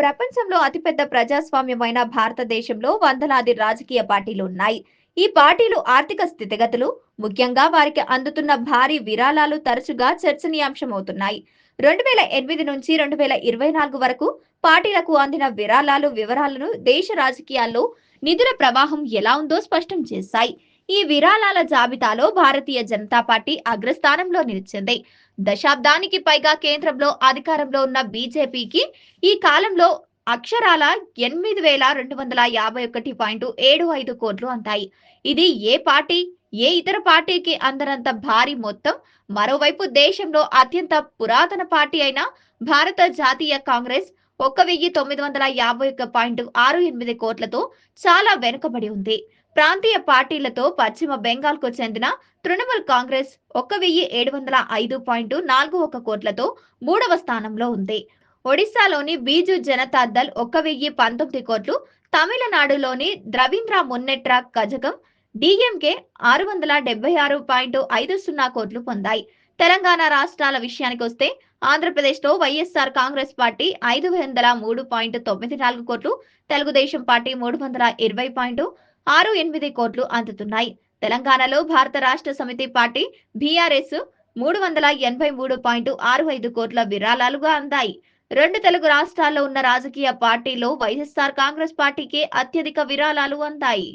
ప్రపంచంలో అతిపెద్ద ప్రజాస్వామ్యమైన భారతదేశంలో వందలాది రాజకీయ పార్టీలు ఉన్నాయి. ఈ పార్టీలు ఆర్థిక స్థితిగతులు ముఖ్యంగా వారికి అందుతున్న భారీ విరాళాలు తరచుగా చర్చనీయాంశమవుతున్నాయి. రెండు వేల ఎనిమిది నుంచి రెండు వేల ఇరవై నాలుగు వరకు పార్టీలకు అందిన విరాళాలు వివరాలను దేశ రాజకీయాల్లో నిధుల ప్రవాహం ఎలా ఉందో స్పష్టం చేశాయి. ఈ విరాళాల జాబితాలో భారతీయ జనతా పార్టీ అగ్రస్థానంలో నిలిచింది. దశాబ్దానికి పైగా కేంద్రంలో అధికారంలో ఉన్న బీజేపీకి ఈ కాలంలో అక్షరాల ఎనిమిది వేల రెండు వందల యాభై ఒకటి పాయింట్ ఏడు ఐదు కోట్లు అంతాయి ఇది ఏ పార్టీ ఏ ఇతర పార్టీకి అందనంత భారీ మొత్తం? మరోవైపు దేశంలో అత్యంత పురాతన పార్టీ అయిన భారత జాతీయ కాంగ్రెస్ ఒక్క వెయ్యి తొమ్మిది వందల యాభై ఒక్క పాయింట్ ఆరు ఎనిమిది కోట్లతో చాలా వెనుకబడి ఉంది. ప్రాంతీయ పార్టీలతో పశ్చిమ బెంగాల్కు చెందిన తృణమూల్ కాంగ్రెస్ ఒక వెయ్యి ఏడు వందల ఐదు పాయింట్ నాలుగు ఒక కోట్లతో మూడవ స్థానంలో ఉంది. ఒడిశాలోని బీజు జనతా దళ్ వెయ్యి పంతొమ్మిది కోట్లు తమిళనాడులోని ద్రవీంద్ర మున్నెట్ర కజగం డిఎంకే ఆరు వందల డెబ్బై ఆరు పాయింట్ ఐదు సున్నా కోట్లు పొందాయి. తెలంగాణ రాష్ట్రాల విషయానికి వస్తే ఆంధ్రప్రదేశ్లో వైఎస్ఆర్ కాంగ్రెస్ పార్టీ ఐదు వందల మూడు పాయింట్ తొమ్మిది నాలుగు కోట్లు తెలుగుదేశం పార్టీ మూడు వందల ఇరవై పాయింట్ ఆరు ఎనిమిది కోట్లు అందుతున్నాయి. తెలంగాణలో భారత రాష్ట్ర సమితి పార్టీ బీఆర్ఎస్ మూడు వందల ఎనభై మూడు పాయింట్ ఆరు ఐదు కోట్ల విరాళాలుగా అందాయి. రెండు తెలుగు రాష్ట్రాల్లో ఉన్న రాజకీయ పార్టీలో వైఎస్ఆర్ కాంగ్రెస్ పార్టీకే అత్యధిక విరాళాలు అందాయి.